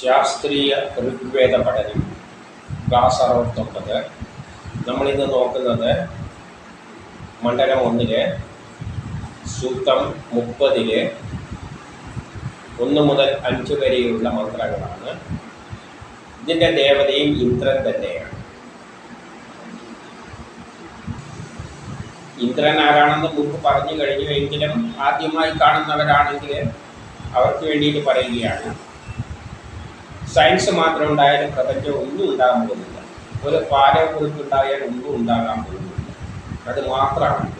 ശാസ്ത്രീയ ഋഗ്വേദ പഠനം ക്ലാസ് അറുപത്തൊമ്പത് നമ്മളിന്ന് നോക്കുന്നത് മണ്ഡലം ഒന്നിലെ സൂക്തം മുപ്പതിലെ ഒന്ന് മുതൽ അഞ്ച് വരെയുള്ള മന്ത്രങ്ങളാണ്. ഇതിന്റെ ദേവതയും ഇന്ദ്രൻ തന്നെയാണ്. ഇന്ദ്രൻ ആരാണെന്ന് മുമ്പ് പറഞ്ഞു കഴിഞ്ഞു എങ്കിലും ആദ്യമായി കാണുന്നവരാണെങ്കിൽ അവർക്ക് വേണ്ടിയിട്ട് പറയുകയാണ്. സയൻസ് മാത്രം ഉണ്ടായാലും പ്രപഞ്ചം ഒന്നും ഉണ്ടാകാൻ പോകുന്നില്ല. ഒരു പാലക്കുറിപ്പ് ഉണ്ടായാൽ ഒന്നും ഉണ്ടാകാൻ പോകുന്നില്ല. അത് മാത്രമാണ്.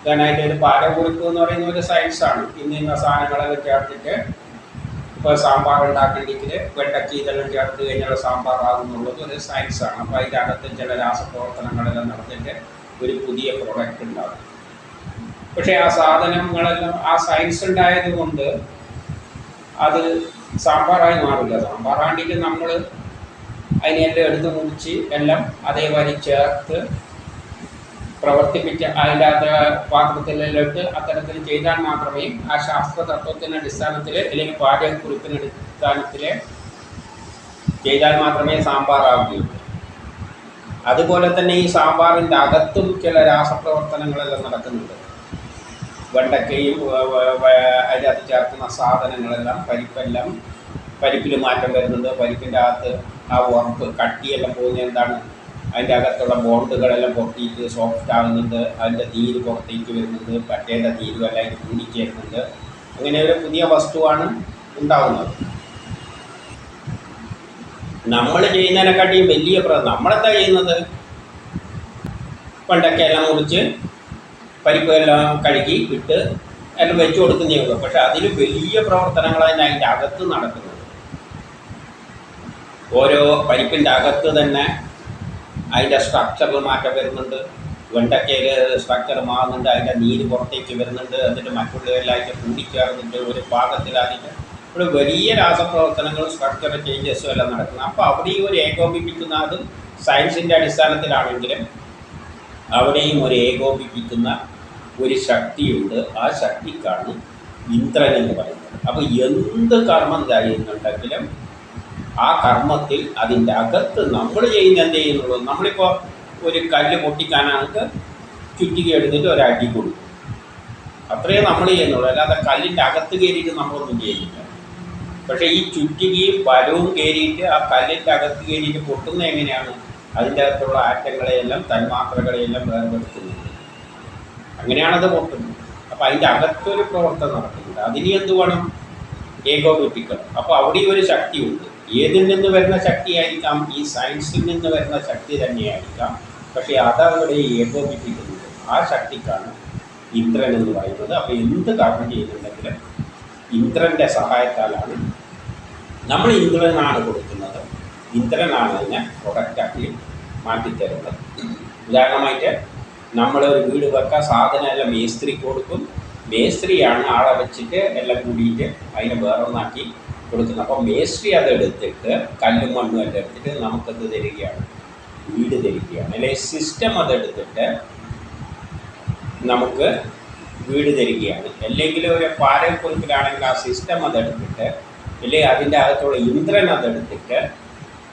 ഇതാനായിട്ട് ഒരു പാലക്കുറിപ്പ് എന്ന് പറയുന്ന ഒരു സയൻസാണ് ഇന്ന് സാധനങ്ങളൊക്കെ ചേർത്തിട്ട് ഇപ്പോൾ സാമ്പാർ ഉണ്ടാക്കണമെങ്കിൽ വെണ്ടക്കി ഇതെല്ലാം ചേർത്ത് കഴിഞ്ഞാൽ സാമ്പാർ ആകുന്നുള്ളത് ഒരു സയൻസാണ് അപ്പോൾ അതിനകത്ത് ചില രാസപ്രവർത്തനങ്ങളെല്ലാം നടത്തിയിട്ട് ഒരു പുതിയ പ്രോഡക്റ്റ് ഉണ്ടാകും പക്ഷേ ആ സാധനങ്ങളെല്ലാം ആ സയൻസ് ഉണ്ടായത് കൊണ്ട് അത് സാമ്പാറായി മാറില്ല. സാമ്പാറാണെങ്കിൽ നമ്മൾ അതിനെല്ലാം എടുത്ത് മുറിച്ച് എല്ലാം അതേമാതിരി ചേർത്ത് പ്രവർത്തിപ്പിച്ച് അതിന്റെ അത് പാത്രത്തിലെല്ലാം ഇട്ട് അത്തരത്തിൽ ചെയ്താൽ മാത്രമേ ആ ശാസ്ത്ര തത്വത്തിന്റെ അടിസ്ഥാനത്തിൽ അല്ലെങ്കിൽ പാചകക്കുറിപ്പിന്റെ അടിസ്ഥാനത്തിൽ ചെയ്താൽ മാത്രമേ സാമ്പാറാവുകയുള്ളൂ. അതുപോലെ തന്നെ ഈ സാമ്പാറിന്റെ അകത്തും ചില രാസപ്രവർത്തനങ്ങളെല്ലാം നടക്കുന്നുണ്ട്. വെണ്ടക്കയും അതിനകത്ത് ചേർക്കുന്ന സാധനങ്ങളെല്ലാം പരിപ്പെല്ലാം പരിപ്പിൽ മാറ്റം വരുന്നത് പരിപ്പിന്റെ അകത്ത് ആ ഉറപ്പ് കട്ടിയെല്ലാം പോകുന്നത് എന്താണ്? അതിന്റെ അകത്തുള്ള ബോണ്ടുകളെല്ലാം പൊട്ടിയിട്ട് സോഫ്റ്റ് ആകുന്നുണ്ട്. അതിന്റെ നീര് പുറത്തേക്ക് വരുന്നുണ്ട്. പറ്റേന്റെ നീരും എല്ലാം അതിൽ കൂടിച്ചേരുന്നുണ്ട് അങ്ങനെ ഒരു പുതിയ വസ്തുവാണ് ഉണ്ടാകുന്നത് നമ്മൾ ചെയ്യുന്നതിനെക്കാട്ടിയും വലിയ നമ്മളെന്താ ചെയ്യുന്നത്? പണ്ടൊക്കെ എല്ലാം മുറിച്ച് പരിപ്പ് കഴുകി ഇട്ട് എല്ലാം വെച്ച് കൊടുക്കുന്നേ ഉള്ളൂ. പക്ഷെ അതിന് വലിയ പ്രവർത്തനങ്ങളാണ് അതിന്റെ അകത്ത് നടക്കുന്നത്. ഓരോ പരിപ്പിന്റെ അകത്ത് തന്നെ അതിന്റെ സ്ട്രക്ചറിൽ മാറ്റം വരുന്നുണ്ട്. വെണ്ടക്കയിൽ സ്ട്രക്ചർ മാറുന്നുണ്ട് അതിന്റെ നീര് പുറത്തേക്ക് വരുന്നുണ്ട് എന്നിട്ട് മറ്റുള്ളവരിലായിട്ട് കൂടിച്ചേർന്നിട്ട് ഒരു പാകത്തിലാക്കിയിട്ട് ഇവിടെ വലിയ രാസപ്രവർത്തനങ്ങളും സ്ട്രക്ചർ ചേഞ്ചസും എല്ലാം നടക്കുന്നത്. അപ്പോൾ അവിടെ ഈ ഒരു ഏകോപിപ്പിക്കുന്ന അത് സയൻസിന്റെ അടിസ്ഥാനത്തിലാണെങ്കിലും അവിടെയും ഒരു ഏകോപിപ്പിക്കുന്ന ഒരു ശക്തിയുണ്ട്. ആ ശക്തിക്കാണ് ഇന്ദ്രൻ എന്ന് പറയുന്നത്. അപ്പോൾ എന്ത് കർമ്മം ചെയ്യുന്നുണ്ടെങ്കിലും ആ കർമ്മത്തിൽ അതിന്റെ അകത്ത് നമ്മൾ ചെയ്യുന്ന എന്ത് ചെയ്യുന്നുള്ളൂ? നമ്മളിപ്പോൾ ഒരു കല്ല് പൊട്ടിക്കാനാണെങ്കിൽ ചുറ്റിക എടുത്തിട്ട് ഒരു അടി കൊടുക്കും. അത്രയേ നമ്മൾ ചെയ്യുന്നുള്ളൂ. അല്ലാതെ കല്ലിന്റെ അകത്ത് കയറിയിട്ട് നമ്മളൊന്നും ചെയ്യുന്നില്ല. പക്ഷേ ഈ ചുറ്റികയും ബലവും കയറിയിട്ട് ആ കല്ലിന്റെ അകത്ത് കയറിയിട്ട് പൊട്ടുന്നത് എങ്ങനെയാണ്? അതിന്റെ അകത്തുള്ള ആറ്റങ്ങളെയെല്ലാം തന്മാത്രകളെയെല്ലാം വേർപെടുത്തുന്നുണ്ട് അങ്ങനെയാണത് പൊട്ടുന്നത് അപ്പോൾ അതിന്റെ അകത്തൊരു പ്രവർത്തനം നടക്കുന്നുണ്ട്. അതിന് എന്ത് വേണം? ഏകോപിപ്പിക്കണം. അപ്പോൾ അവിടെ ഒരു ശക്തിയുണ്ട്. ഏതിൽ നിന്ന് വരുന്ന ശക്തിയായിരിക്കാം? ഈ സയൻസിൽ നിന്ന് വരുന്ന ശക്തി തന്നെയായിരിക്കാം. പക്ഷേ അതവിടെ ഏകോപിപ്പിക്കുന്നത് ആ ശക്തിക്കാണ് ഇന്ദ്രൻ എന്ന് പറയുന്നത്. അപ്പോൾ എന്ത് കർമ്മം ചെയ്യുന്നുണ്ടെങ്കിലും ഇന്ദ്രന്റെ സഹായത്താലാണ് നമ്മൾ ഇന്ദ്രനാണ് കൊടുക്കുന്നത്. ഇന്ദ്രനാണ് അതിനെ പ്രൊഡക്റ്റാക്കി മാറ്റിത്തരുന്നത്. ഉദാഹരണമായിട്ട് നമ്മളൊരു വീട് വെക്കാൻ സാധനം എല്ലാം മേസ്ത്രി കൊടുക്കും. മേസ്ത്രിയാണ് ആളെ വെച്ചിട്ട് എല്ലാം കൂടിയിട്ട് അതിനെ വേറൊന്നാക്കി കൊടുക്കുന്നത്. അപ്പോൾ മേസ്ത്രി അതെടുത്തിട്ട് കല്ലും മണ്ണും എല്ലാം എടുത്തിട്ട് നമുക്കത് തരികയാണ്. വീട് തരികയാണ്. അല്ലെങ്കിൽ സിസ്റ്റം അതെടുത്തിട്ട് നമുക്ക് വീട് തരികയാണ്. അല്ലെങ്കിൽ ഒരു പാരക്കുറിപ്പിലാണെങ്കിൽ ആ സിസ്റ്റം അതെടുത്തിട്ട് അല്ലെങ്കിൽ അതിന്റെ അകത്തുള്ള ഇന്ദ്രൻ അതെടുത്തിട്ട്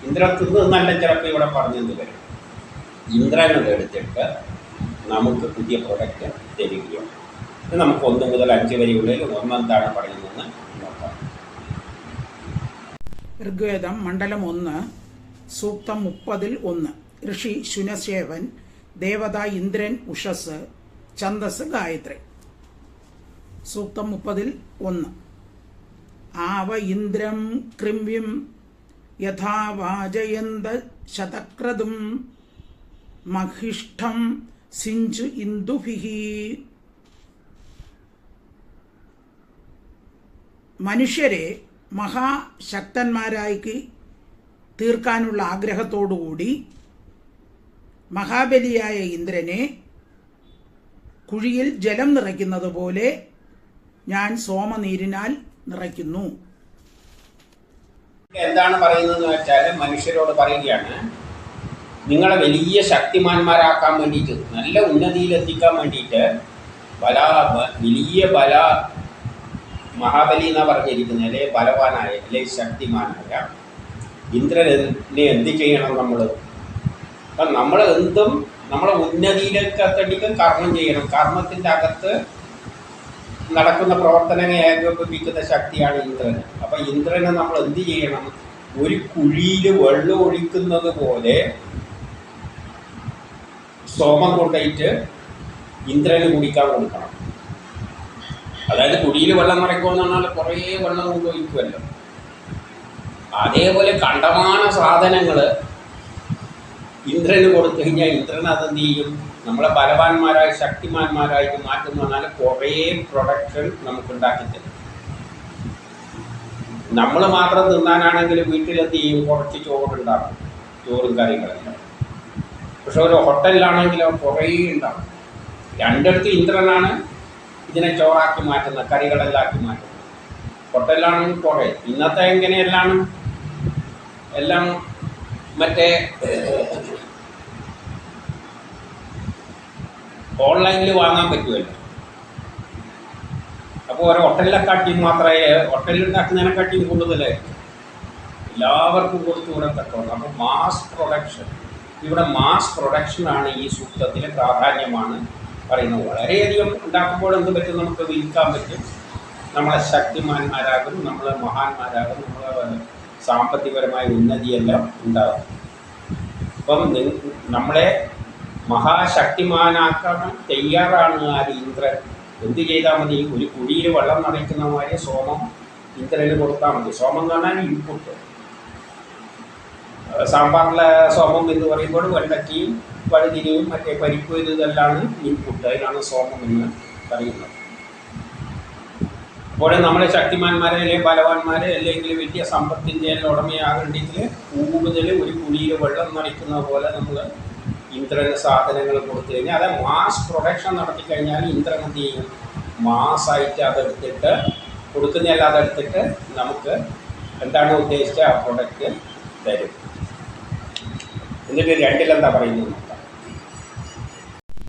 ഇന്ദ്രത്തിൽ നിന്ന് നല്ല ചിലപ്പോൾ ഇവിടെ പറഞ്ഞെന്ന് വരും. ഇന്ദ്രൻ അതെടുത്തിട്ട് നമുക്ക് പുതിയ പ്രൊഡക്റ്റ് തരികയാണ് ഇത് നമുക്ക് ഒന്ന് മുതൽ അഞ്ച് വരെയുള്ളിൽ ഒന്നെന്താണ് പറയുന്നതെന്ന് നോക്കാം. ഋഗ്വേദം മണ്ഡലം ഒന്ന് സൂക്തം മുപ്പതിൽ ഒന്ന്. ഋഷി ശുനശേവൻ ദേവത ഇന്ദ്രൻ ഉഷസ് ഛന്ദസ് ഗായത്രി. സൂക്തം മുപ്പതിൽ ഒന്ന്. ആവ ഇന്ദ്രം കൃമ്യം യഥാ വാജയന്ത ശതക്രതും മഹിഷ്ഠം സിഞ്ചു ഇന്ദുഭിഹി മനുഷ്യരെ മഹാശക്തന്മാരായി തീർക്കാനുള്ള ആഗ്രഹത്തോടുകൂടി മഹാബലിയായ ഇന്ദ്രനെ കുഴിയിൽ ജലം നിറയ്ക്കുന്നത് പോലെ ഞാൻ സോമനീരിനാൽ നിറയ്ക്കുന്നു. എന്താണ് പറയുന്നത് വെച്ചാൽ മനുഷ്യരോട് പറയുകയാണ് നിങ്ങളെ വലിയ ശക്തിമാന്മാരാക്കാൻ വേണ്ടിയിട്ട് നല്ല ഉന്നതിയിലെത്തിക്കാൻ വേണ്ടിയിട്ട് ബല വലിയ ബല മഹാബലി എന്നാ പറഞ്ഞിരിക്കുന്നത്. അല്ലെ? ബലവാനായ അല്ലെ? ശക്തിമാനായ ഇന്ദ്രനെ എന്ത് ചെയ്യണം നമ്മൾ അപ്പം നമ്മൾ എന്തും നമ്മളെ ഉന്നതിയിലേക്ക് എത്തടിക്കും കർമ്മം ചെയ്യണം. കർമ്മത്തിന്റെ അകത്ത് നടക്കുന്ന പ്രവർത്തനങ്ങൾ ഏകോപിപ്പിക്കുന്ന ശക്തിയാണ് ഇന്ദ്രൻ. അപ്പം ഇന്ദ്രനെ നമ്മൾ എന്ത് ചെയ്യണം? ഒരു കുഴിയിൽ വെള്ളം ഒഴിക്കുന്നത് പോലെ സോമം കൊണ്ടായിട്ട് ഇന്ദ്രന് കുടിക്കാൻ കൊടുക്കണം. അതായത് കുടിയിൽ വെള്ളം നിറയ്ക്കുമെന്ന് പറഞ്ഞാൽ കുറേ വെള്ളം ഉപയോഗിക്കുമല്ലോ അതേപോലെ കണ്ടമാന സാധനങ്ങൾ ഇന്ദ്രന് കൊടുത്തു കഴിഞ്ഞാൽ ഇന്ദ്രൻ അതെന്ത് ചെയ്യും? നമ്മളെ ബലവാന്മാരായി ശക്തിമാന്മാരായിട്ട് മാറ്റുന്ന പറഞ്ഞാൽ കുറേ പ്രൊഡക്ഷൻ നമുക്ക് ഉണ്ടാക്കി തരും. നമ്മൾ മാത്രം തിന്നാനാണെങ്കിൽ വീട്ടിലെത്തി കുറച്ച് ചോറുണ്ടാകും ചോറും കറികളെല്ലാം പക്ഷെ ഒരു ഹോട്ടലിലാണെങ്കിലോ കുറേ ഉണ്ടാവും. രണ്ടിടത്ത് ഇന്ദ്രനാണ് ഇതിനെ ചോറാക്കി മാറ്റുന്നത് കറികളെല്ലാം ആക്കി മാറ്റുന്നത്. ഹോട്ടലിലാണെങ്കിൽ കുറേ. ഇന്നത്തെ എങ്ങനെയെല്ലാം എല്ലാം മറ്റേ ഓൺലൈനിൽ വാങ്ങാൻ പറ്റുമല്ലോ. അപ്പോൾ ഒരു ഹോട്ടലിലെക്കാട്ടിയും മാത്രമേ ഹോട്ടലിൽ ഉണ്ടാക്കുന്നതിനെക്കാട്ടിയും കൂടുതലായിരിക്കും എല്ലാവർക്കും കൊടുത്തു കൂടെ തക്കോണം അപ്പോൾ മാസ് പ്രൊഡക്ഷൻ. ഇവിടെ മാസ് പ്രൊഡക്ഷനാണ് ഈ സൂക്തത്തിലെ പ്രാധാന്യമാണ് പറയുന്നത്. വളരെയധികം ഉണ്ടാക്കുമ്പോൾ എന്ത് പറ്റും? നമുക്ക് വിൽക്കാൻ പറ്റും. നമ്മളെ ശക്തിമാന്മാരാകും നമ്മൾ മഹാന്മാരാകും നമ്മളെ സാമ്പത്തികപരമായ ഉന്നതിയെല്ലാം ഉണ്ടാകും. അപ്പം നമ്മളെ മഹാശക്തിമാനാക്കാൻ തയ്യാറാണ് ആ ഇന്ദ്രൻ. എന്ത് ചെയ്താൽ മതി? ഒരു കുഴിയിൽ വെള്ളം നിറയ്ക്കുന്ന മാതിരി സോമം ഇന്ദ്രന് കൊടുത്താൽ മതി. സോമം എന്ന് പറഞ്ഞാൽ ഇൻപുട്ട് സാമ്പാറിലെ സോമം എന്ന് പറയുമ്പോൾ വെണ്ടക്കയും വഴുതിരിയും മറ്റേ പരിപ്പ് ഇത് ഇതെല്ലാം ഇൻപുട്ട് അതിനാണ് സോമം എന്ന് പറയുന്നത്. അപ്പോൾ നമ്മളെ ശക്തിമാന്മാരെ അല്ലെങ്കിൽ ബലവാന്മാരെ അല്ലെങ്കിൽ വലിയ സമ്പത്തിന്റെ ഉടമയാകണ്ടെങ്കിൽ കൂടുതൽ ഒരു കുഴിയിൽ വെള്ളം നിറയ്ക്കുന്ന പോലെ നമ്മൾ ഇന്ദ്രന് സാധനങ്ങൾ കൊടുത്തു കഴിഞ്ഞാൽ അത് മാസ് പ്രൊഡക്ഷൻ നടത്തി കഴിഞ്ഞാൽ ഇന്ദ്രൻ എന്ത് ചെയ്യും? മാസ്സായിട്ട് അതെടുത്തിട്ട് കൊടുക്കുന്നതല്ല അതെടുത്തിട്ട് നമുക്ക് എന്താണ് ഉദ്ദേശിച്ച ആ പ്രൊഡക്റ്റ് തരും. എന്നിട്ട് രണ്ടിലെന്താ പറയുന്നത്?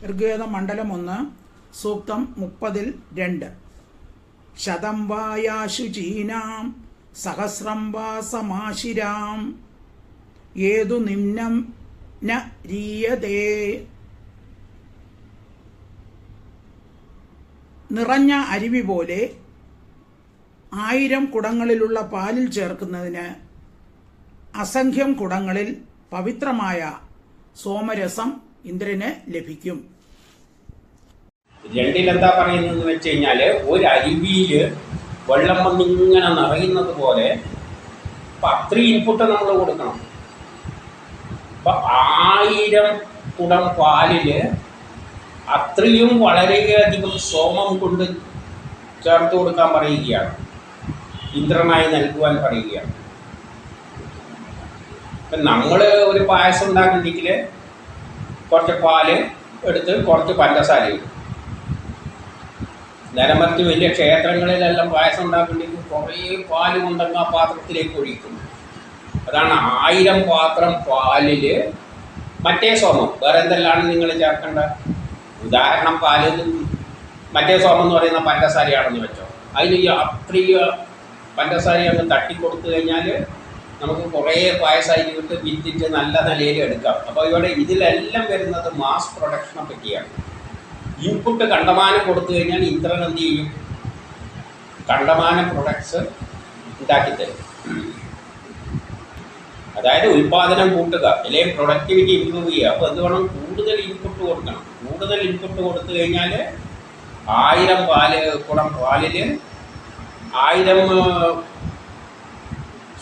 ഋഗ്വേദ മണ്ഡലം ഒന്ന് സൂക്തം മുപ്പതിൽ രണ്ട്. ശതം വായാശുചീനാം സഹസ്രം വാ സമാശിരാം. ഏതു നിമ്നം ന രീയതേ? നിറഞ്ഞ അരുവി പോലെ ആയിരം കുടങ്ങളിലുള്ള പാലിൽ ചേർക്കുന്നതിന് അസംഖ്യം കുടങ്ങളിൽ പവിത്രമായ സോമരസം ഇന്ദ്രന് ലഭിക്കും. രണ്ടിലെന്താ പറയുന്നതെന്ന് വെച്ച് കഴിഞ്ഞാൽ ഒരു അരുവിയിൽ വെള്ളം വന്നിങ്ങനെ നിറയുന്നത് പോലെ അപ്പം അത്രയും ഇൻപുട്ട് നമ്മൾ കൊടുക്കണം. ആയിരം കുടം പാലിൽ അത്രയും വളരെയധികം സോമം കൊണ്ട് ചേർത്ത് കൊടുക്കാൻ പറയുകയാണ്. ഇന്ദ്രനായി നൽകുവാൻ പറയുകയാണ്. ഇപ്പം നമ്മൾ ഒരു പായസം ഉണ്ടാക്കുന്നെങ്കിൽ കുറച്ച് പാൽ എടുത്ത് കുറച്ച് പഞ്ചസാര ഇടും. നിലമറിച്ച് വലിയ ക്ഷേത്രങ്ങളിലെല്ലാം പായസം ഉണ്ടാക്കുന്നെങ്കിൽ കുറേ പാൽ കൊണ്ടങ്ങ് ആ പാത്രത്തിലേക്ക് ഒഴിക്കും. അതാണ് ആയിരം പാത്രം പാലിൽ മറ്റേ സോമം. വേറെ എന്തെല്ലാം നിങ്ങൾ ചേർക്കേണ്ട ഉദാഹരണം പാലിൽ മറ്റേ സോമം എന്ന് പറയുന്ന പഞ്ചസാരയാണെന്ന് വെച്ചോ. അതിൽ ഈ അത്രയും പഞ്ചസാര അങ്ങ് തട്ടിക്കൊടുത്തു കഴിഞ്ഞാൽ നമുക്ക് കുറേ വയസ്സായി വിട്ട് വിറ്റിട്ട് നല്ല നിലയിൽ എടുക്കാം. അപ്പോൾ ഇവിടെ ഇതിലെല്ലാം വരുന്നത് മാസ് പ്രൊഡക്ഷനെ പറ്റിയാണ്. ഇൻപുട്ട് കണ്ടമാനം കൊടുത്തു കഴിഞ്ഞാൽ ഇന്ദ്രൻ എന്ത് ചെയ്യും? കണ്ടമാനം പ്രൊഡക്ട്സ് ഉണ്ടാക്കി തരും. അതായത് ഉൽപാദനം കൂട്ടുക അല്ലെങ്കിൽ പ്രൊഡക്ടിവിറ്റി ഇമ്പ്രൂവ് ചെയ്യുക. അപ്പോൾ എന്ത് വേണം? കൂടുതൽ ഇൻപുട്ട് കൊടുക്കണം. കൂടുതൽ ഇൻപുട്ട് കൊടുത്തു കഴിഞ്ഞാൽ ആയിരം പാൽ കുടം പാലിൽ ആയിരം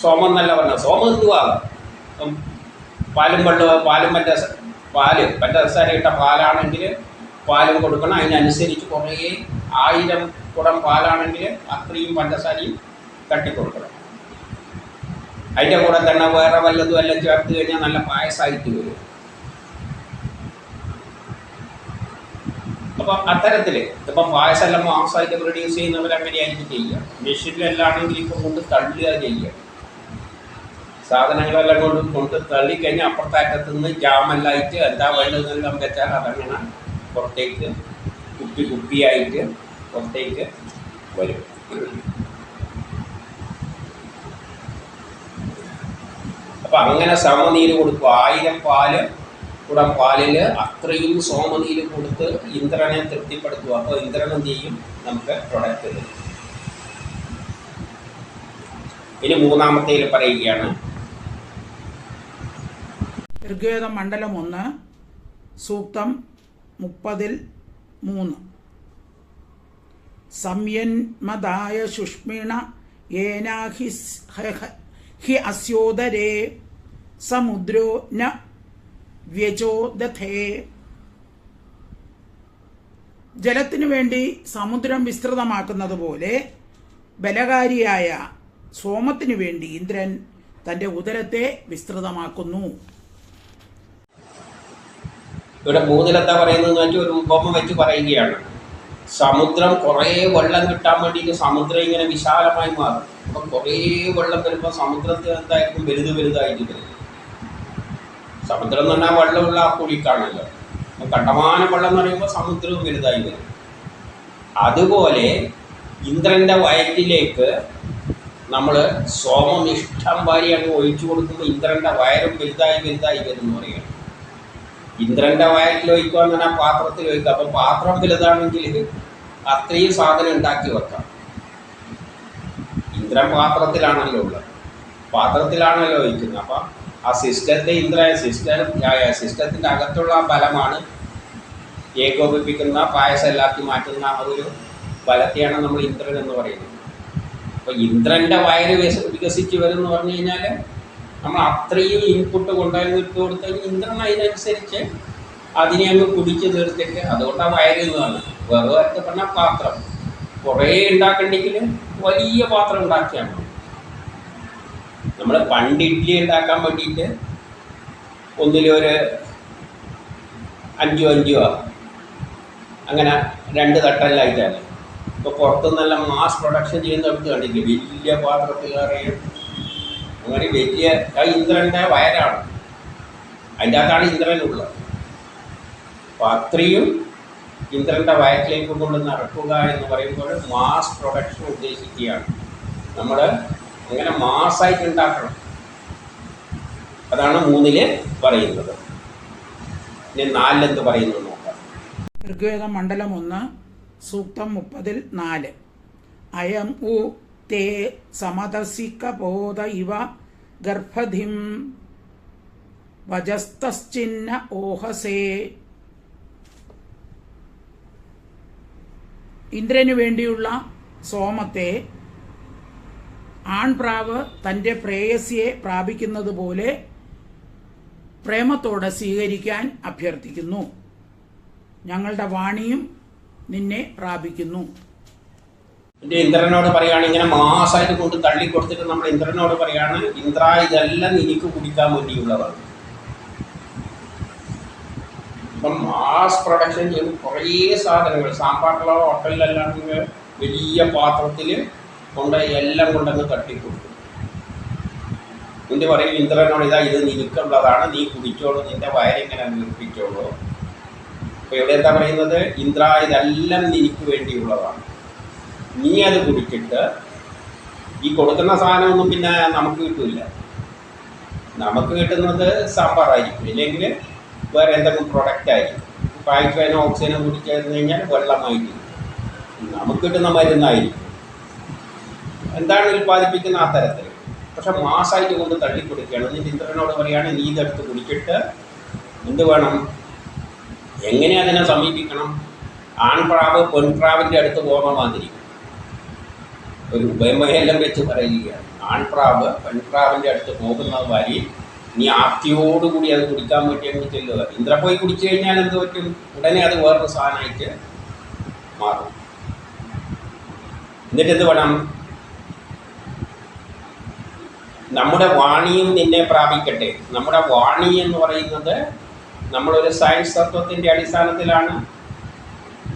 സോമം എന്നല്ല പറഞ്ഞത്. സോമം എന്തുവാണ് പാലും പണ്ട് പാലും പറ്റ പാൽ പഞ്ചസാര ഇട്ട പാലാണെങ്കിൽ പാലും കൊടുക്കണം. അതിനനുസരിച്ച് കുറേ ആയിരം കുടം പാലാണെങ്കിൽ അത്രയും പഞ്ചസാരയും തട്ടിക്കൊടുക്കണം അതിന്റെ കൂടെ തന്നെ വേറെ വല്ലതും എല്ലാം ചേർത്ത് കഴിഞ്ഞാൽ നല്ല പായസമായിട്ട് വരും. അപ്പം അത്തരത്തിൽ ഇപ്പം പായസം എല്ലാം മാംസമായിട്ട് പ്രൊഡ്യൂസ് ചെയ്യുന്നവർ അങ്ങനെയായിരിക്കും ചെയ്യുക മെഷീനിലെല്ലാണെങ്കിൽ ഇപ്പം കൊണ്ട് തള്ളുക ചെയ്യുക. സാധനങ്ങളെല്ലാം കൊണ്ട് കൊണ്ട് തള്ളിക്കഴിഞ്ഞാൽ അപ്പുറത്താക്കത്തു നിന്ന് ജാമല്ലായിട്ട് എന്താ വേണ്ടതെന്നെല്ലാം വെച്ചാൽ അതങ്ങനെ പുറത്തേക്ക് കുപ്പി കുപ്പിയായിട്ട് പുറത്തേക്ക് വരും. അപ്പം അങ്ങനെ സമനീര് കൊടുക്കും. ആയിരം പാൽ കൂടെ പാലിൽ അത്രയും സോമനീര് കൊടുത്ത് ഇന്ദ്രനെ തൃപ്തിപ്പെടുത്തുക അപ്പോൾ ഇന്ദ്രൻ ചെയ്യും? നമുക്ക് പ്രൊഡക്റ്റ് ഇനി മൂന്നാമത്തേൽ പറയുകയാണ്. ഋഗ്വേദം മണ്ഡലം ഒന്ന് സൂക്തം മുപ്പതിൽ മൂന്ന്. സംയന്മതായ ശുഷ്മിണ ഏനാഹി ഹ- അസ്യോദരേ സമുദ്രോ ന വ്യചോദഥേ ജലത്തിനു വേണ്ടി സമുദ്രം വിസ്തൃതമാക്കുന്നത് പോലെ ബലകാരിയായ സോമത്തിനു വേണ്ടി ഇന്ദ്രൻ തന്റെ ഉദരത്തെ വിസ്തൃതമാക്കുന്നു. ഇവിടെ മൂന്നിലെന്താ പറയുന്നതെന്ന് വെച്ചാൽ ഒരു ഉപമ വെച്ച് പറയുകയാണ്. സമുദ്രം കുറേ വെള്ളം കിട്ടാൻ വേണ്ടിയിട്ട് സമുദ്രം ഇങ്ങനെ വിശാലമായി മാറും. അപ്പം കുറേ വെള്ളം വരുമ്പോൾ സമുദ്രത്തിൽ എന്തായിരിക്കും? വലുത് വലുതായിട്ട് സമുദ്രം എന്ന് പറഞ്ഞാൽ വെള്ളമുള്ള ആ കുഴിക്കാണല്ലോ. അപ്പം കണ്ടമാനം വെള്ളം എന്ന് പറയുമ്പോൾ സമുദ്രവും വലുതായി വരും. അതുപോലെ ഇന്ദ്രന്റെ വയറ്റിലേക്ക് നമ്മൾ സോമം ഇഷ്ടം വാരി അങ്ങ് ഒഴിച്ചു കൊടുക്കുമ്പോൾ ഇന്ദ്രന്റെ വയറും വലുതായി വലുതായി വരും എന്ന് പറയുകയാണ്. ഇന്ദ്രന്റെ വയറ്റിൽ ഒഴിക്കുക എന്ന് പറഞ്ഞാൽ പാത്രത്തിൽ ഒഴിക്കുക അപ്പം പാത്രം വലുതാണെങ്കിൽ അത്രയും സാധനം ഉണ്ടാക്കി വെക്കാം. ഇന്ദ്രൻ പാത്രത്തിലാണല്ലോ ഉള്ളത്. പാത്രത്തിലാണല്ലോ ഒഴിക്കുന്നത്. അപ്പം ആ സിസ്റ്റത്തെ ഇന്ദ്ര സിസ്റ്റം സിസ്റ്റത്തിന്റെ അകത്തുള്ള ബലമാണ് ഏകോപിപ്പിക്കുന്ന പായസം എല്ലാത്തി മാറ്റുന്ന ഒരു ബലത്തെയാണ് നമ്മൾ ഇന്ദ്രൻ എന്ന് പറയുന്നത്. അപ്പോൾ ഇന്ദ്രന്റെ വയറ് വികസ- വികസിച്ച് വരും എന്ന് പറഞ്ഞു കഴിഞ്ഞാൽ നമ്മൾ അത്രയും ഇൻപുട്ട് കൊണ്ടുപോയി ഇട്ട് കൊടുത്താൽ ഇന്ധനം അതിനനുസരിച്ച് അതിനെ അങ്ങ് കുടിച്ച് തീർത്തിട്ട് അതുകൊണ്ടാണ് വയറുന്നതാണ് വേറെ വരത്തെ പറഞ്ഞാൽ പാത്രം. കുറേ ഉണ്ടാക്കണ്ടെങ്കിൽ വലിയ പാത്രം ഉണ്ടാക്കിയാണ് നമ്മൾ പണ്ട് ഇഡ്ഡലി ഉണ്ടാക്കാൻ വേണ്ടിയിട്ട് ഒന്നിലൊരു അഞ്ചോ അഞ്ചോ അങ്ങനെ രണ്ട് തട്ടല്ലായിട്ടാണ് ഇപ്പോൾ പുറത്തുനിന്നെല്ലാം മാസ് പ്രൊഡക്ഷൻ ചെയ്യുന്ന അടുത്ത് കണ്ടില്ലേ? വലിയ പാത്രത്തിൽ അറിയും അങ്ങനെ വലിയ ഇന്ദ്രന്റെ വയറാണ് അതിന്റെ അകത്താണ് ഇന്ദ്രനുള്ളത് അപ്പോൾ അത്രയും ഇന്ദ്രന്റെ വയറ്റിലേക്ക് കൊണ്ട് നടക്കുക എന്ന് പറയുമ്പോൾ മാസ് പ്രൊഡക്ഷൻ ഉദ്ദേശിക്കുകയാണ്. നമ്മൾ അങ്ങനെ മാസ്സായിട്ട് ഉണ്ടാക്കണം. അതാണ് മൂന്നിൽ പറയുന്നത്. ഇനി നാലിലെന്ത് പറയുന്നു നോക്കാം. ഋഗ്വേദ മണ്ഡലം ഒന്ന് സൂക്തം മുപ്പതിൽ നാല്. അയം ഉ തേ സമതസിക്കബോധ ഇവ ഗർഭധിം വജസ്തശ്ചിന്ന ഓഹസേ ഇന്ദ്രനു വേണ്ടിയുള്ള സോമത്തെ ആൺപ്രാവ് തന്റെ പ്രേയസിയെ പ്രാപിക്കുന്നത് പോലെ പ്രേമത്തോടെ സ്വീകരിക്കാൻ അഭ്യർത്ഥിക്കുന്നു. ഞങ്ങളുടെ വാണിയും നിന്നെ പ്രാപിക്കുന്നു. എന്റെ ഇന്ദ്രനോട് പറയുകയാണ് ഇങ്ങനെ മാസമായിട്ട് കൊണ്ട് തള്ളി കൊടുത്തിട്ട് നമ്മൾ ഇന്ദ്രനോട് പറയുകയാണ് ഇന്ദ്ര ഇതെല്ലാം എനിക്ക് കുടിക്കാൻ വേണ്ടിയുള്ളതാണ്. ഇപ്പം മാസ് പ്രൊഡക്ഷൻ ചെയ്ത് കുറേ സാധനങ്ങൾ സാമ്പാട്ടിലോ ഹോട്ടലിലെല്ലാം വലിയ പാത്രത്തിൽ കൊണ്ട് എല്ലാം കൊണ്ടങ്ങ് തട്ടിക്കൊടുക്കും എന്നിട്ട് പറയും ഇന്ദ്രനോട് ഇതാ ഇത് നിനക്കുള്ളതാണ് നീ കുടിച്ചോളൂ നിന്റെ വയറിങ്ങനെ നിർപ്പിച്ചോളൂ അപ്പോൾ ഇവിടെ എന്താ പറയുന്നത്? ഇന്ദ്ര ഇതെല്ലാം നിനക്ക് വേണ്ടിയുള്ളതാണ്. നീ അത് കുടിച്ചിട്ട് ഈ കൊടുക്കുന്ന സാധനമൊന്നും പിന്നെ നമുക്ക് കിട്ടില്ല. നമുക്ക് കിട്ടുന്നത് സാമ്പാറായിരിക്കും. ഇല്ലെങ്കിൽ വേറെ എന്തെങ്കിലും പ്രൊഡക്റ്റ് ആയിരിക്കും. പായ്ക്കനോ ഓക്സിജനോ കുടിച്ചു കഴിഞ്ഞാൽ വെള്ളമായിരിക്കും നമുക്ക് കിട്ടുന്ന മരുന്നായിരിക്കും. എന്താണ് ഉൽപ്പാദിപ്പിക്കുന്ന ആ തരത്തിൽ? പക്ഷെ മാസമായിട്ട് കൊണ്ട് തള്ളിക്കൊടുക്കുകയാണ് നീ ഇന്ദ്രനോട് പറയുകയാണ് നീ ഇതെടുത്ത് കുടിച്ചിട്ട് എന്ത് വേണം? എങ്ങനെ അതിനെ സമീപിക്കണം? ആൺപ്രാവ് പെൺപ്രാവിന്റെ അടുത്ത് പോകാൻ മാതിരി ഒരു ഉപമയെല്ലാം വെച്ച് പറയുകയാണ്. ആൺപ്രാവ് പെൺപ്രാവിന്റെ അടുത്ത് പോകുന്ന വരി നീ ആർത്തിയോടുകൂടി അത് കുടിക്കാൻ പറ്റിയെന്ന് ചെല്ലുക. ഇന്ദ്ര പോയി കുടിച്ചു കഴിഞ്ഞാൽ എന്ത് പറ്റും? ഉടനെ അത് വേറൊരു സാധനമായിട്ട് മാറും. എന്നിട്ട് എന്ത് വേണം? നമ്മുടെ വാണിയും നിന്നെ പ്രാപിക്കട്ടെ. നമ്മുടെ വാണി എന്ന് പറയുന്നത് നമ്മളൊരു സയൻസ് തത്വത്തിന്റെ അടിസ്ഥാനത്തിലാണ്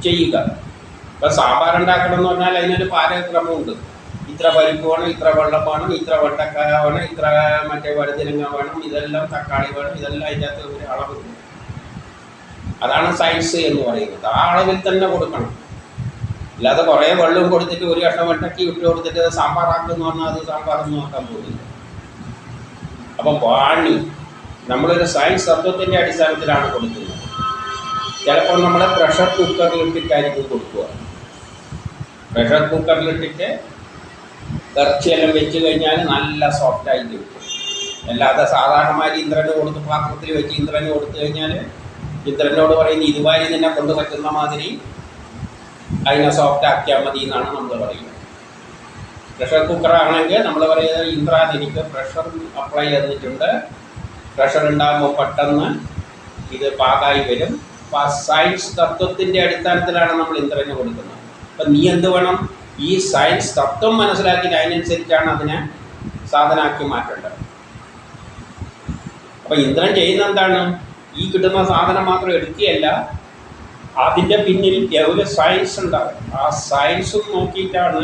ചെയ്യുക. ഇപ്പം സാമ്പാർ ഉണ്ടാക്കണം എന്ന് പറഞ്ഞാൽ അതിനൊരു പാരക്രമമുണ്ട് ഇത്ര പരിപ്പ് വേണം ഇത്ര വെള്ളം വേണം ഇത്ര വെട്ടക്കായ വേണം ഇത്ര മറ്റേ വഴുതിരങ്ങ വേണം ഇതെല്ലാം തക്കാളി വേണം ഇതെല്ലാം അതിന്റെ അകത്ത് ഒരു അളവുണ്ട് അതാണ് സയൻസ് എന്ന് പറയുന്നത്. ആ അളവിൽ തന്നെ കൊടുക്കണം. അല്ലാതെ കുറേ വെള്ളം കൊടുത്തിട്ട് ഒരു കഷ്ണം വെട്ടക്കി ഇട്ട് കൊടുത്തിട്ട് സാമ്പാറാക്കുമെന്ന് പറഞ്ഞാൽ അത് സാമ്പാറെന്ന് നോക്കാൻ പോകുന്നില്ല. അപ്പം വാണി നമ്മളൊരു സയൻസ് തത്വത്തിന്റെ അടിസ്ഥാനത്തിലാണ് കൊടുക്കുന്നത്. ചിലപ്പോൾ നമ്മളെ പ്രഷർ കുക്കറിൽ ഇട്ടിട്ടായിരിക്കും കൊടുക്കുക. പ്രഷർ കുക്കറിലിട്ടിട്ട് ഇറച്ചിയെല്ലാം വെച്ച് കഴിഞ്ഞാൽ നല്ല സോഫ്റ്റായി കിട്ടും. അല്ലാതെ സാധാരണമാര് ഇന്ദ്രന് കൊടുത്ത് പാത്രത്തിൽ വെച്ച് ഇന്ദ്രന് കൊടുത്തു കഴിഞ്ഞാൽ ഇന്ദ്രനോട് പറയുന്ന ഇതുമായി നിന്നെ കൊണ്ട് പറ്റുന്ന മാതിരി അതിനെ സോഫ്റ്റ് ആക്കിയാൽ മതി എന്നാണ് നമ്മൾ പറയുന്നത്. പ്രഷർ കുക്കറാണെങ്കിൽ നമ്മൾ പറയുന്നത് ഇന്ദ്രാൻ എനിക്ക് പ്രഷർ അപ്ലൈ ചെയ്തിട്ടുണ്ട്. പ്രഷർ ഉണ്ടാകുമ്പോൾ പെട്ടെന്ന് ഇത് പാകായി വരും. അപ്പോൾ സയൻസ് തത്വത്തിന്റെ അടിസ്ഥാനത്തിലാണ് നമ്മൾ ഇന്ദ്രന് കൊടുക്കുന്നത്. അപ്പം നീ എന്ത് വേണം? ഈ സയൻസ് തത്വം മനസ്സിലാക്കി അതിനനുസരിച്ചാണ് അതിനെ സാധനമാക്കി മാറ്റേണ്ടത്. അപ്പം ഇന്ദ്രൻ ചെയ്യുന്ന എന്താണ്? ഈ കിട്ടുന്ന സാധനം മാത്രം എടുക്കുകയല്ല അതിന്റെ പിന്നിൽ ഒരു സയൻസ് ഉണ്ടാവും ആ സയൻസും നോക്കിയിട്ടാണ്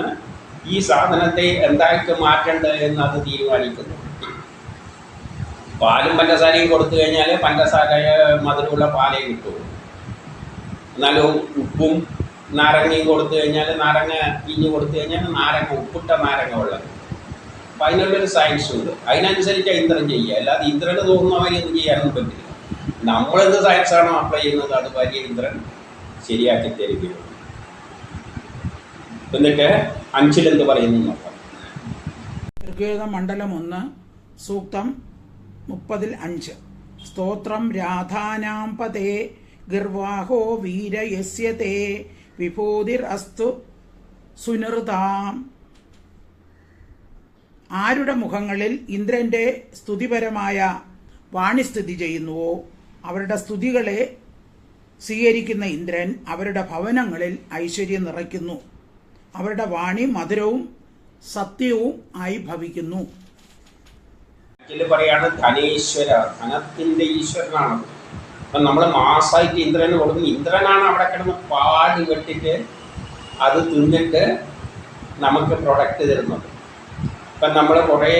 ഈ സാധനത്തെ എന്തായിട്ട് മാറ്റേണ്ടത് എന്ന് അത് തീരുമാനിക്കുന്നു. പാലും പഞ്ചസാരയും കൊടുത്തു കഴിഞ്ഞാൽ പഞ്ചസാര മധുരമുള്ള പാലേ കിട്ടുള്ളൂ. എന്നാലും ഉപ്പും നാരങ്ങയും കൊടുത്തു കഴിഞ്ഞാൽ നാരങ്ങ പിഞ്ഞ് കൊടുത്തു കഴിഞ്ഞാൽ നാരങ്ങ ഉപ്പിട്ട നാരങ്ങ ഉള്ളത് അപ്പം അതിനുള്ളൊരു സയൻസ് ഉണ്ട്. അതിനനുസരിച്ച് ഇന്ദ്രൻ ചെയ്യുക. അല്ലാതെ ഇന്ദ്രന് തോന്നുന്ന മാതിരി ഒന്നും ചെയ്യാനൊന്നും പറ്റില്ല. നമ്മളെന്ത് സയൻസാണോ അപ്ലൈ ചെയ്യുന്നത് അത് വലിയ ഇന്ദ്രൻ ശരിയാക്കി തരികയുള്ളൂ. എന്നിട്ട് അഞ്ചിലെന്ത് പറയുന്നു നോക്കാം. മണ്ഡലം ഒന്ന് സൂക്തം മുപ്പതിൽ അഞ്ച്. സ്തോത്രം രാധാനാം പതേ ഗർവാഹോ വീരയസ്യ തേ വിഭൂതിർ അസ്തു സുനൃതാം. ആരുടെ മുഖങ്ങളിൽ ഇന്ദ്രന്റെ സ്തുതിപരമായ വാണി സ്ഥിതി ചെയ്യുന്നുവോ അവരുടെ സ്തുതികളെ സ്വീകരിക്കുന്ന ഇന്ദ്രൻ അവരുടെ ഭവനങ്ങളിൽ ഐശ്വര്യം നിറയ്ക്കുന്നു. അവരുടെ വാണി മധുരവും സത്യവും ആയി ഭവിക്കുന്നു. പറയാണ് ധനേശ്വര ധനത്തിന്റെ ഈശ്വരനാണ്. അപ്പം നമ്മൾ മാസമായിട്ട് ഇന്ദ്രന് കൊടുക്കും ഇന്ദ്രനാണ് അവിടെ കിടന്ന് പാട് വെട്ടിട്ട് അത് തിന്നിട്ട് നമുക്ക് പ്രൊഡക്റ്റ് തരുന്നത്. ഇപ്പം നമ്മൾ കുറേ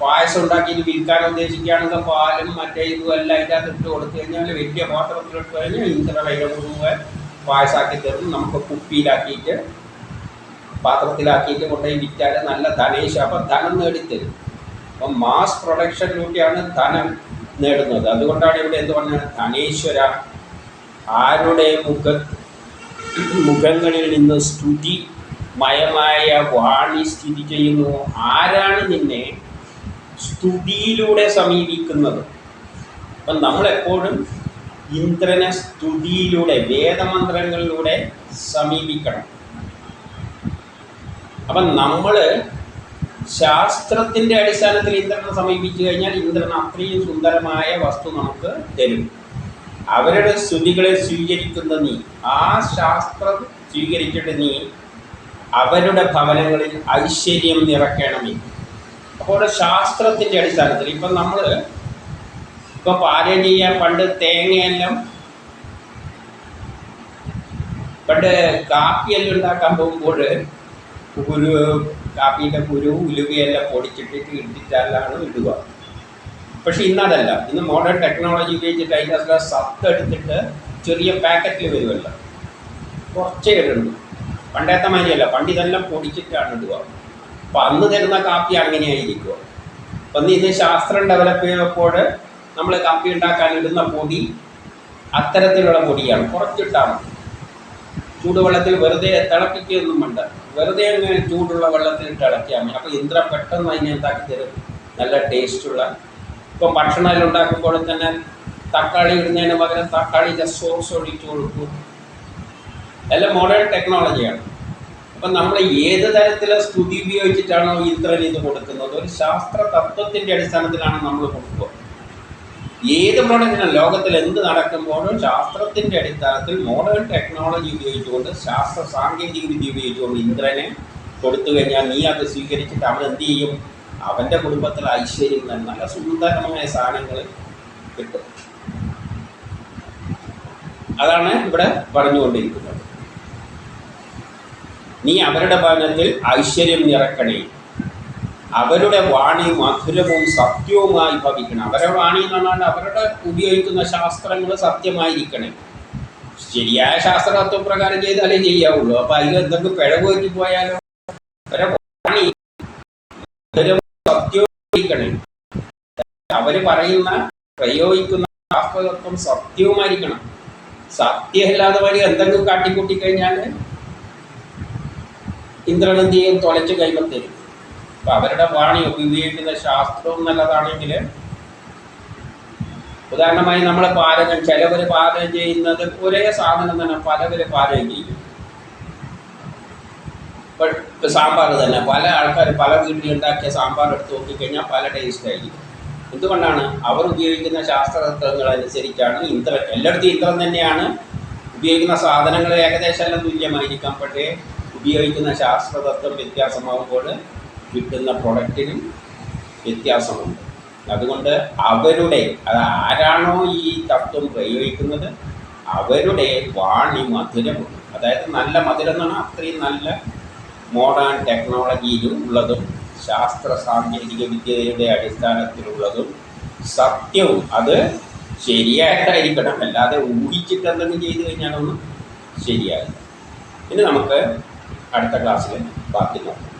പായസം ഉണ്ടാക്കിയിട്ട് വിൽക്കാൻ ഉദ്ദേശിക്കുകയാണെങ്കിൽ പാലും മറ്റേ ഇതും എല്ലാം അതിന്റെ അകത്ത് ഇട്ട് കൊടുത്തു കഴിഞ്ഞാൽ വലിയ പാത്രത്തിലിട്ട് കഴിഞ്ഞാൽ ഇന്ദ്ര കൈകൾ മുഴുവൻ പായസമാക്കി തരും നമുക്ക് കുപ്പിയിലാക്കിയിട്ട് പാത്രത്തിലാക്കിയിട്ട് കൊണ്ടുപോയി വിറ്റാൽ നല്ല ധനേശ അപ്പം ധനം നേടിത്തരും. അപ്പം മാസ് പ്രൊഡക്ഷൻ പ്രൊഡക്ഷനിലൂടെയാണ് ധനം നേടുന്നത്. അതുകൊണ്ടാണ് ഇവിടെ എന്ത് പറഞ്ഞത്? ധനേശ്വര ആരുടെ മുഖ മുഖങ്ങളിൽ നിന്ന് സ്തുതി മയമായ വാണി സ്ഥിതി ചെയ്യുന്നു? ആരാണ് നിന്നെ സ്തുതിയിലൂടെ സമീപിക്കുന്നത്? അപ്പം നമ്മളെപ്പോഴും ഇന്ദ്രനെ സ്തുതിയിലൂടെ വേദമന്ത്രങ്ങളിലൂടെ സമീപിക്കണം. അപ്പം നമ്മൾ ശാസ്ത്രത്തിന്റെ അടിസ്ഥാനത്തിൽ ഇന്ദ്രനെ സമീപിച്ചു കഴിഞ്ഞാൽ ഇന്ദ്രൻ അത്രയും സുന്ദരമായ വസ്തു നമുക്ക് തരും. അവരുടെ സ്തുതികളെ സ്വീകരിക്കുന്ന നീ ആ ശാസ്ത്രം സ്വീകരിച്ചിട്ട് നീ അവരുടെ ഭവനങ്ങളിൽ ഐശ്വര്യം നിറയ്ക്കണമേ അപ്പോൾ ശാസ്ത്രത്തിന്റെ അടിസ്ഥാനത്തിൽ ഇപ്പം നമ്മൾ ഇപ്പം പാചകം ചെയ്യാൻ പണ്ട് തേങ്ങയെല്ലാം പണ്ട് കാപ്പിയെല്ലാം ഉണ്ടാക്കാൻ പോകുമ്പോൾ കുരു കാപ്പീന്റെ കുരു ഉലുവയെല്ലാം പൊടിച്ചിട്ടിട്ട് ഇട്ടിട്ടാലാണ് ഇടുക. പക്ഷെ ഇന്നതല്ല. ഇന്ന് മോഡേൺ ടെക്നോളജി ഉപയോഗിച്ചിട്ട് അതിന്റെ സത്ത് എടുത്തിട്ട് ചെറിയ പാക്കറ്റിൽ വരുമല്ലോ കുറച്ചേ ഇടുള്ളൂ. പണ്ടത്തെ മാതിരിയല്ല. പണ്ട് ഇതെല്ലാം പൊടിച്ചിട്ടാണ് ഇടുക. അപ്പം അന്ന് തരുന്ന കാപ്പി അങ്ങനെയായിരിക്കുക അപ്പം ഇന്ന് ശാസ്ത്രം ഡെവലപ്പ് ചെയ്തപ്പോൾ നമ്മൾ കാപ്പി ഉണ്ടാക്കാൻ ഇടുന്ന പൊടി അത്തരത്തിലുള്ള പൊടിയാണ്. കുറച്ചിട്ടാണ് ചൂടുവെള്ളത്തിൽ വെറുതെ തിളപ്പിക്കുകയൊന്നും വേണ്ട. വെറുതെ അങ്ങനെ ചൂടുള്ള വെള്ളത്തിൽ അടക്കിയാൽ മതി അപ്പോൾ ഇന്ദ്ര പെട്ടെന്ന് അതിനെ ഉണ്ടാക്കി തരും? നല്ല ടേസ്റ്റുള്ള. ഇപ്പം ഭക്ഷണം ഉണ്ടാക്കുമ്പോൾ തന്നെ തക്കാളി ഇടുന്നതിന് പകരം തക്കാളിയുടെ സോസ് ഒഴിച്ചു കൊടുക്കും. എല്ലാം മോഡേൺ ടെക്നോളജിയാണ് അപ്പം നമ്മൾ ഏത് തരത്തിലെ സ്തുതി ഉപയോഗിച്ചിട്ടാണോ ഇന്ദ്രൻ ഇത് കൊടുക്കുന്നത്? ഒരു ശാസ്ത്ര തത്വത്തിന്റെ അടിസ്ഥാനത്തിലാണ് നമ്മൾ കൊടുക്കുക. ഏത് പ്രൊഡക്റ്റിനും ലോകത്തിൽ എന്ത് നടക്കുമ്പോഴും ശാസ്ത്രത്തിന്റെ അടിസ്ഥാനത്തിൽ മോഡേൺ ടെക്നോളജി ഉപയോഗിച്ചുകൊണ്ട് ശാസ്ത്ര സാങ്കേതിക വിദ്യ ഉപയോഗിച്ചുകൊണ്ട് ഇന്ദ്രനെ കൊടുത്തു കഴിഞ്ഞാൽ നീ അത് സ്വീകരിച്ചിട്ട് അവൻ എന്ത് ചെയ്യും? അവന്റെ കുടുംബത്തിൽ ഐശ്വര്യം നല്ല സുന്ദരമായ സാധനങ്ങൾ കിട്ടും. അതാണ് ഇവിടെ പറഞ്ഞുകൊണ്ടിരിക്കുന്നത്. നീ അവരുടെ ഭവനത്തിൽ ഐശ്വര്യം നിറക്കണേ. അവരുടെ വാണി മധുരവും സത്യവുമായി ഭവിക്കണം. അവരുടെ വാണി എന്ന് പറഞ്ഞാൽ അവരുടെ ഉപയോഗിക്കുന്ന ശാസ്ത്രങ്ങൾ സത്യമായിരിക്കണേ. ശരിയായ ശാസ്ത്രതത്വ പ്രകാരം ചെയ്താലേ ചെയ്യാവുള്ളൂ. അപ്പൊ അതിൽ എന്തൊക്കെ പിഴവ് പറ്റി പോയാലോ അവരുടെ വാണി മധുരവും സത്യവും ആയിരിക്കണം. അവർ പറയുന്ന പ്രയോഗിക്കുന്ന ശാസ്ത്രതത്വം സത്യവുമായിരിക്കണം. സത്യമല്ലാതെ വഴി എന്തെങ്കിലും കാട്ടിക്കൂട്ടി കഴിഞ്ഞാൽ ഇന്ദ്രനന്ദിയെ തുളച്ച് കൈമത്തരും അപ്പൊ അവരുടെ വാണി ഉപയോഗിക്കുന്ന ശാസ്ത്രവും നല്ലതാണെങ്കിൽ ഉദാഹരണമായി നമ്മൾ പാചകം ചിലവർ പാചകം ചെയ്യുന്നത് ഒരേ സാധനം തന്നെ പലവര് പാചകം ചെയ്യും. ഇപ്പം സാമ്പാർ തന്നെ. പല ആൾക്കാർ പല വീട്ടിൽ ഉണ്ടാക്കിയ സാമ്പാർ എടുത്ത് നോക്കിക്കഴിഞ്ഞാൽ പല ടേസ്റ്റ് ആയിരിക്കും. എന്തുകൊണ്ടാണ്? അവർ ഉപയോഗിക്കുന്ന ശാസ്ത്രതത്വങ്ങൾ അനുസരിച്ചാണ് ഇന്ദ്രൻ എല്ലായിടത്തും ഇന്ദ്രൻ തന്നെയാണ്. ഉപയോഗിക്കുന്ന സാധനങ്ങൾ ഏകദേശം എല്ലാം തുല്യമായിരിക്കാം. പക്ഷേ ഉപയോഗിക്കുന്ന ശാസ്ത്രതത്വം വ്യത്യാസമാകുമ്പോൾ കിട്ടുന്ന പ്രൊഡക്റ്റിനും വ്യത്യാസമുണ്ട്. അതുകൊണ്ട് അവരുടെ അത് ആരാണോ ഈ തത്വം പ്രയോഗിക്കുന്നത് അവരുടെ വാണി മധുരമുണ്ട്. അതായത് നല്ല മധുരം എന്ന് പറഞ്ഞാൽ അത്രയും നല്ല മോഡേൺ ടെക്നോളജിയിലും ഉള്ളതും ശാസ്ത്ര സാങ്കേതിക വിദ്യയുടെ അടിസ്ഥാനത്തിലുള്ളതും സത്യവും. അത് ശരിയായിട്ടായിരിക്കണം. അല്ലാതെ ഊഹിച്ചിട്ട് എന്തെങ്കിലും ചെയ്തു കഴിഞ്ഞാലൊന്നും ശരിയാകില്ല ഇനി നമുക്ക് അടുത്ത ക്ലാസ്സിൽ ബാക്കി നോക്കാം.